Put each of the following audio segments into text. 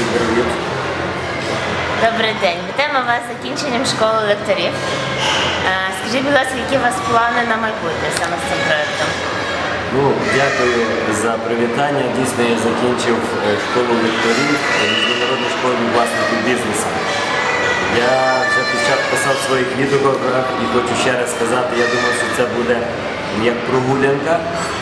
Всім привіт. Добрий день. Вітаємо вас закінченням школи лекторів. Е, Скажіть, будь ласка, які у вас плани на майбутнє саме з цим проєктом? Ну, дякую за привітання. Дійсно, я закінчив е, школу лекторів е, міжнародну школу власників бізнесу. Я вже під час писав своїх відгуках і хочу ще раз сказати, я думаю, що це буде як прогулянка.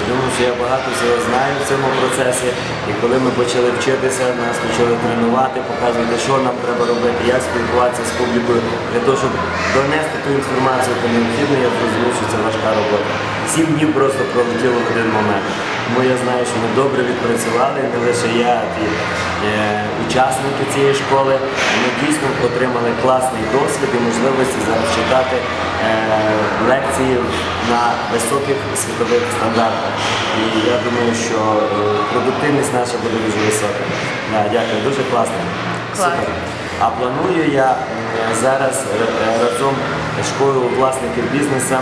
Думаю, що я багато всього знаю в цьому процесі. І коли ми почали вчитися, нас почали тренувати, показувати, що нам треба робити, як спілкуватися з публікою для того, щоб донести ту інформацію, яку необхідно, я зрозумів, що це важка робота. Сім днів просто пролетіло в один момент. Тому я знаю, що ми добре відпрацювали, не лише я, а й е, учасники цієї школи. Ми дійсно отримали класний досвід і можливості зараз читати е, лекції на високих світових стандартах. І я думаю, що е, продуктивність наша буде дуже висока. Да, дякую, дуже класно. Клас. Супер. А планую я зараз разом з школою власників бізнесу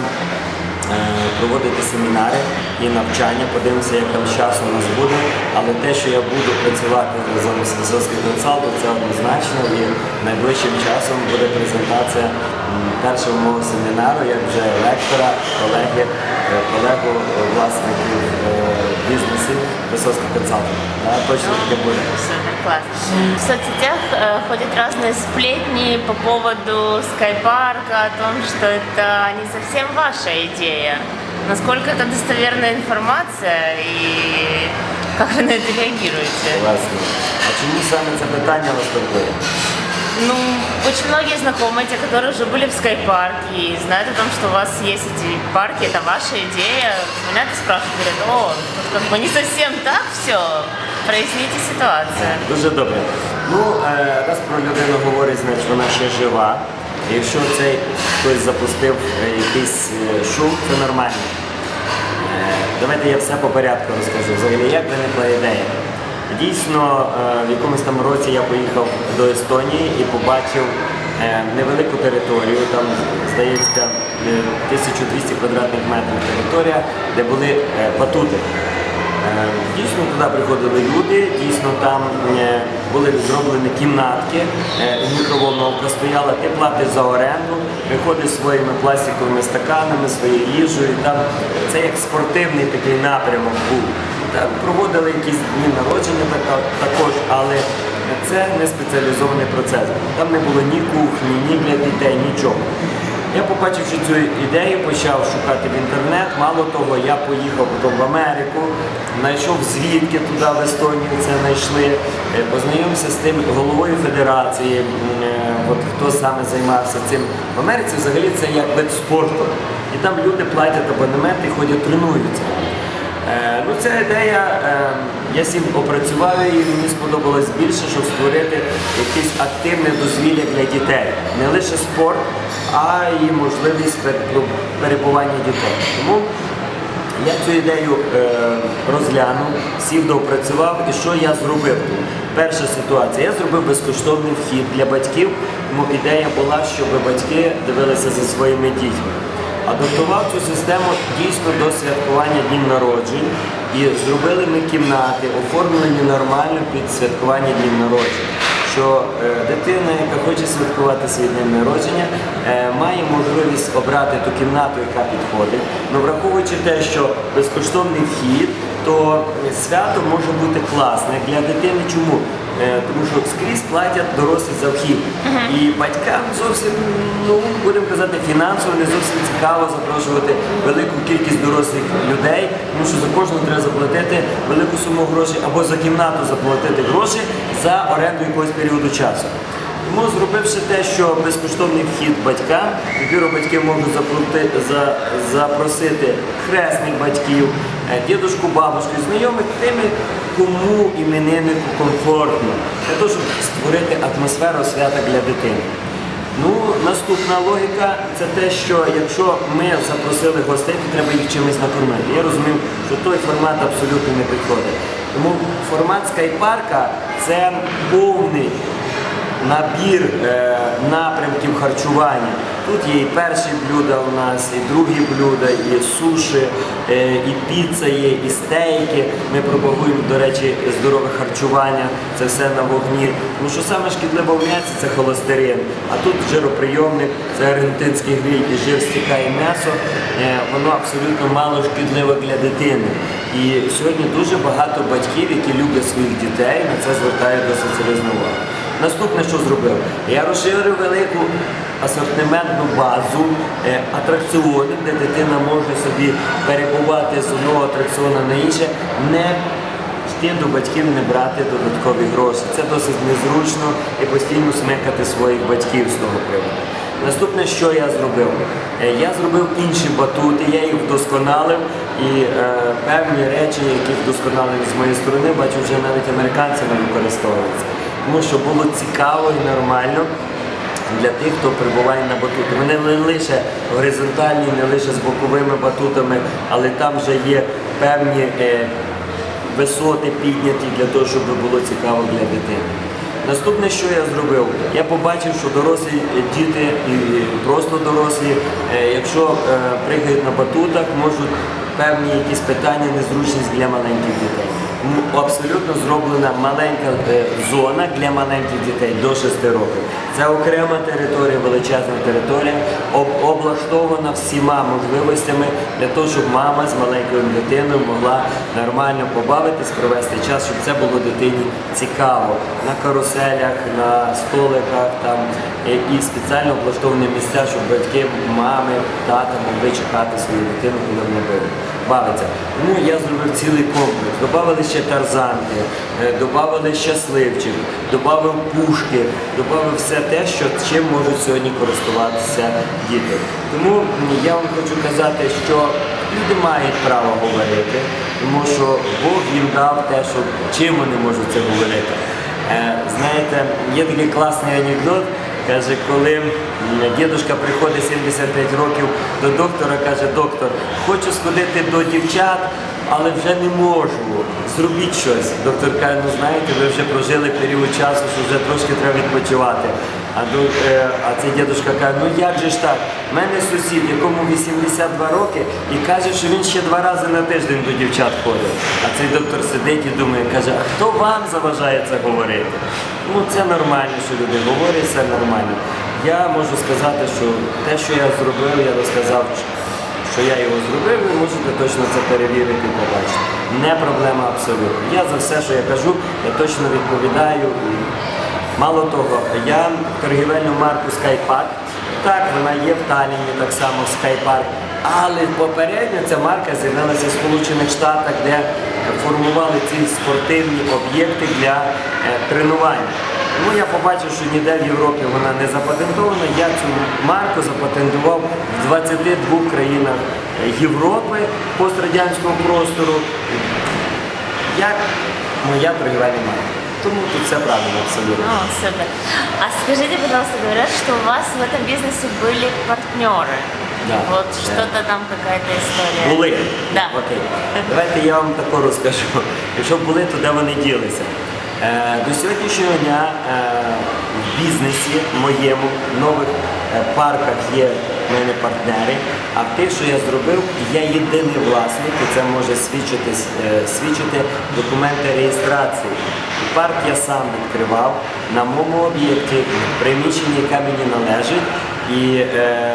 проводити семінари і навчання. Подивимося, як там час у нас буде. Але те, що я буду працювати з консалтом, це однозначно. І найближчим часом буде презентація першого мого семінару, як вже лектора, колеги, е, колегу е, власників е, бізнесів Висоцького консалтинга. Да, точно таке буде. Супер, класс. В соцсетях э, ходят разные сплетни по поводу скайпарка, о том, что это не совсем ваша идея. Насколько это достоверная информация и как вы на это реагируете? Власне. А чому саме це питання вас турбує? Ну, очень многие знакомые, те, которые уже были в скайпарке и знают о том, что у вас есть эти парки, это ваша идея, звонят и спрашивают, говорят, о, тут как бы не совсем так все, проясните ситуацию. Дуже добре. Ну, е, раз про людину говорить, значить вона ще жива. Якщо цей хтось запустив е, якийсь е, шум, це нормально. Е, Давайте я все по порядку розкажу. Взагалі, як виникла ідея? Дійсно, е, в якомусь там році я поїхав до Естонії і побачив е, невелику територію, там, здається, е, 1200 квадратних метрів територія, де були е, батути. Е, Дійсно туди приходили люди, дійсно там е, були зроблені кімнатки, е, мікроволновка стояла, ти платиш за оренду, приходиш своїми пластиковими стаканами, своєю їжею. Там це як спортивний такий напрямок був. Там проводили якісь дні народження також, але це не спеціалізований процес. Там не було ні кухні, ні для дітей, нічого. Я побачивши цю ідею, почав шукати в інтернет. Мало того, я поїхав потім в Америку, знайшов звідки туди в Естонію це знайшли, е, познайомився з тим головою федерації, е, от хто саме займався цим. В Америці взагалі це як вид спорту. І там люди платять абонемент і ходять тренуються. Е, Ну, ця ідея, е, я сім опрацював її, мені сподобалось більше, щоб створити якесь активне дозвілля для дітей. Не лише спорт, а й можливість перебування дітей. Тому я цю ідею е, розглянув, сів доопрацював і що я зробив. Перша ситуація, я зробив безкоштовний вхід для батьків, тому ідея була, щоб батьки дивилися за своїми дітьми. Адаптував цю систему дійсно до святкування днів народжень і зробили ми кімнати, оформлені нормально під святкування днів народжень. Що е, дитина, яка хоче святкувати свій день народження, е, має можливість обрати ту кімнату, яка підходить. Ну, враховуючи те, що безкоштовний вхід, то свято може бути класне для дитини. Чому? Е, Тому що скрізь платять дорослі за вхід. І батькам зовсім, будемо казати, фінансово не зовсім цікаво запрошувати велику кількість дорослих людей, тому що за кожного треба заплатити велику суму грошей або за кімнату заплатити гроші за оренду якогось періоду часу. Тому зробивши те, що безкоштовний вхід батькам, тепер батьки можуть заплати- за- запросити хресних батьків, е, дідушку, бабушку, знайомих тими, кому імениннику комфортно, для того, щоб створити атмосферу свята для дитини. Ну, наступна логіка це те, що якщо ми запросили гостей, то треба їх чимось накормити. Я розумів, що той формат абсолютно не підходить. Тому формат скайпарка це повний набір е, напрямків харчування. Тут є і перші блюда у нас, і другі блюда, і суші, е, і піца є, і стейки. Ми пропагуємо, до речі, здорове харчування, це все на вогні. Тому що саме шкідливе в м'ясі це холестерин. А тут жироприйомник, це аргентинський гриль, і жир стікає м'ясо. Е, Воно абсолютно мало шкідливе для дитини. І сьогодні дуже багато батьків, які люблять своїх дітей, на це звертають досить серйозну увагу. Наступне, що зробив, я розширив велику асортиментну базу е, атракціонів, де дитина може собі перебувати з одного атракціону на інше, не йти до батьків, не брати додаткові гроші. Це досить незручно і постійно смикати своїх батьків з того приводу. Наступне, що я зробив? Е, Я зробив інші батути, я їх вдосконалив і е, певні речі, які вдосконалив з моєї сторони, бачу, вже навіть американцями використовуються. Тому що було цікаво і нормально для тих, хто перебуває на батуті. Вони не лише горизонтальні, не лише з боковими батутами, але там вже є певні е, висоти підняті для того, щоб було цікаво для дитини. Наступне, що я зробив, я побачив, що дорослі діти і просто дорослі, е, якщо е, пригають на батутах, можуть певні якісь питання, незручність для маленьких дітей. Абсолютно зроблена маленька е, зона для маленьких дітей до 6 років. Це окрема територія, величезна територія, об- облаштована всіма можливостями для того, щоб мама з маленькою дитиною могла нормально побавитись, провести час, щоб це було дитині цікаво. На каруселях, на столиках там е, і спеціально облаштовані місця, щоб батьки, мами, тата могли чекати свою дитину, коли вона бив- бавиться. Тому я зробив цілий комплекс. Добавили ще тарзанки, е, добавили щасливчик, додав пушки, додав все те, що чим можуть сьогодні користуватися діти. Тому я вам хочу казати, що люди мають право говорити, тому що Бог їм дав те, що чим вони можуть це говорити. Е, Знаєте, є такий класний анекдот. Каже, коли дідусь приходить 75 років до доктора, каже, доктор, хочу сходити до дівчат, але вже не можу. Зробіть щось. Доктор каже, ну знаєте, ви вже прожили період часу, що вже трошки треба відпочивати. А, до- е, а цей дідушка каже, ну як же ж так? У мене сусід, якому 82 роки, і каже, що він ще два рази на тиждень до дівчат ходить. А цей доктор сидить і думає, каже, а хто вам заважає це говорити? Ну це нормально, що люди говорять, це нормально. Я можу сказати, що те, що я зробив, я розказав, що я його зробив, ви можете точно це перевірити і побачити. Не проблема абсолютно. Я за все, що я кажу, я точно відповідаю. Мало того, я торгівельну марку Skypark, так, вона є в Талліні, так само Skypark, але попередньо ця марка з'явилася в Сполучених Штатах, де формували ці спортивні об'єкти для е, тренування. Тому я побачив, що ніде в Європі вона не запатентована. Я цю марку запатентував в 22 країнах Європи пострадянського простору як моя торгівельна марка. Тому тут все правильно абсолютно. Ну, супер. А скажите, пожалуйста, говорят, что у вас в этом бизнесе были партнеры. Да. Вот Да. что-то там какая-то история. Були. Да. Окей. Давайте я вам тако розкажу. Якщо були, то де вони ділися? Е, до сьогоднішнього дня е, в бізнесі моєму в нових е, парках є в мене партнери, а тих, що я зробив, я єдиний власник, і це може свідчити, е, свідчити документи реєстрації. Парк я сам відкривав на моєму об'єкті, в приміщенні, яке мені належить. І е,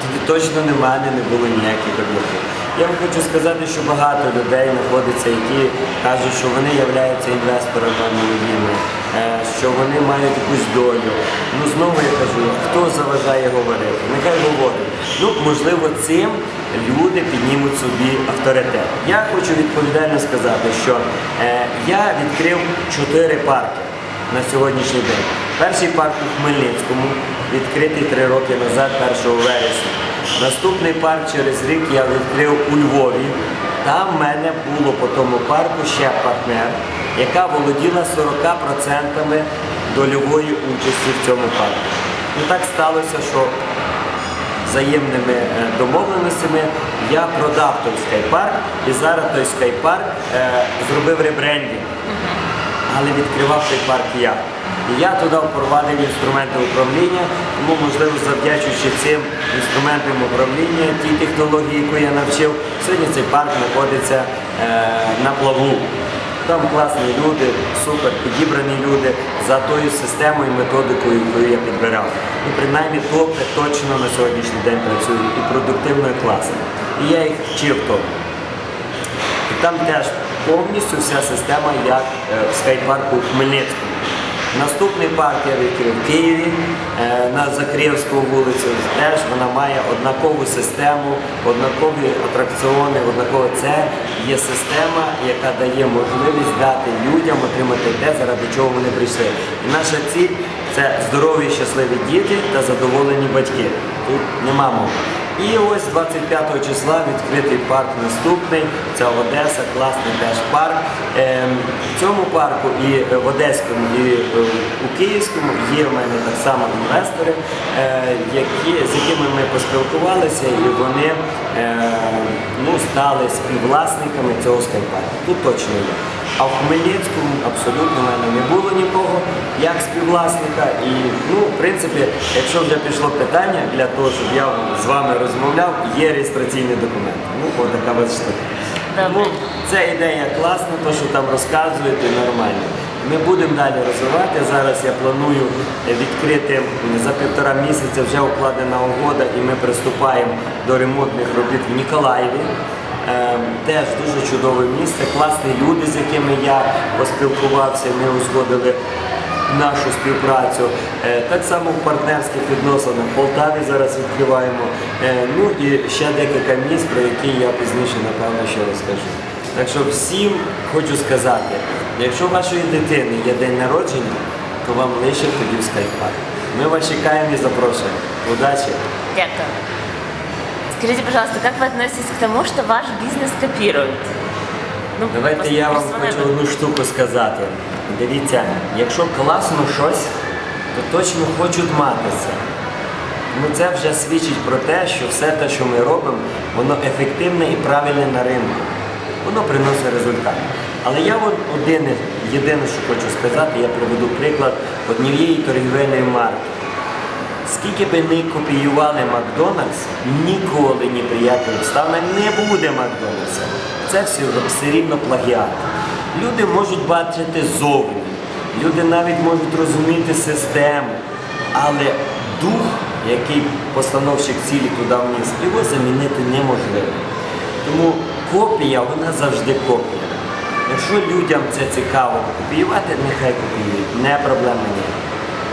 тоді точно не в мене не було ніяких об'єктів. Я вам хочу сказати, що багато людей знаходиться, які кажуть, що вони являються інвесторами що вони мають якусь долю. Ну знову я кажу, хто заважає говорити? Нехай говорить. Ну, можливо, цим люди піднімуть собі авторитет. Я хочу відповідально сказати, що е, я відкрив чотири парки на сьогоднішній день. Перший парк у Хмельницькому, відкритий три роки назад, 1 вересня. Наступний парк через рік я відкрив у Львові. Там в мене було по тому парку ще партнер, яка володіла 40% дольової участі в цьому парку. Ну так сталося, що взаємними е, домовленостями я продав той скайпарк і зараз той скайпарк е, зробив ребрендінг але відкривав цей парк я. І я туди впровадив інструменти управління, тому можливо завдячуючи цим інструментам управління, тій технології, яку я навчив, сьогодні цей парк знаходиться е, на плаву. Там класні люди, супер підібрані люди за тою системою, методикою, яку я підбирав. І принаймні топи точно на сьогоднішній день працюють і продуктивно, і класно. І я їх вчив тому. І там теж повністю вся система, як е, в скайпарку у Хмельницькому. Наступний парк я відкрив в Києві е, на Закрєвську вулицю. Теж вона має однакову систему, однакові атракціони, однаково це є система, яка дає можливість дати людям отримати те, заради чого вони прийшли. І наша ціль це здорові, щасливі діти та задоволені батьки. Тут нема мови. І ось 25 числа відкритий парк наступний. Це Одеса, класний теж парк. Ем, В цьому парку і в Одеському, і е, у Київському є в мене так само інвестори, е, які, з якими ми поспілкувалися, і вони е, ну, стали співвласниками цього скайпарку. Тут точно є. А в Хмельницькому абсолютно в мене не було нікого як співвласника. І ну, в принципі, якщо вже пішло питання для того, щоб я з вами розмовляв, є реєстраційний документ. Ну, от така ось штука. Тому ця ідея класна, то що там розказують, і нормально. Ми будемо далі розвивати. Зараз я планую відкрити за півтора місяця вже укладена угода, і ми приступаємо до ремонтних робіт в Ніколаєві. Ем, Теж дуже чудове місце, класні люди, з якими я поспілкувався, ми узгодили нашу співпрацю. Е, Так само в партнерських відносинах в Полтаві зараз відкриваємо. Е, Ну і ще декілька місць, про які я пізніше напевно ще розкажу. Так що всім хочу сказати, якщо у вашої дитини є день народження, то вам лише тоді в скайпарк. Ми вас чекаємо і запрошуємо. Удачі! Дякую. Скажите, пожалуйста, как вы относитесь к тому, что ваш бизнес копируют? Ну, Давайте я вам хочу одну штуку сказати. Дивіться, якщо класно щось, то точно хочуть мати це. Ну це вже свідчить про те, що все те, що ми робимо, воно ефективне і правильне на ринку. Воно приносить результат. Але я от один, єдине, що хочу сказати, я приведу приклад однієї торгівельної марки. Скільки би не копіювали Макдональдс, ніколи ні при яких обставинах не буде Макдональдса. Це все, все рівно плагіат. Люди можуть бачити зовні, люди навіть можуть розуміти систему, але дух, який постановщик цілі туди вниз, його замінити неможливо. Тому копія, вона завжди копія. Якщо людям це цікаво копіювати, нехай копіюють, не проблема ні.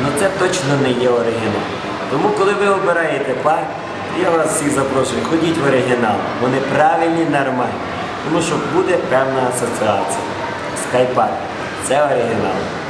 Ну це точно не є оригінал. Тому коли ви обираєте парк, я вас всіх запрошую, ходіть в оригінал. Вони правильні, нормальні. Тому що буде певна асоціація. Скайпарк. Це оригінал.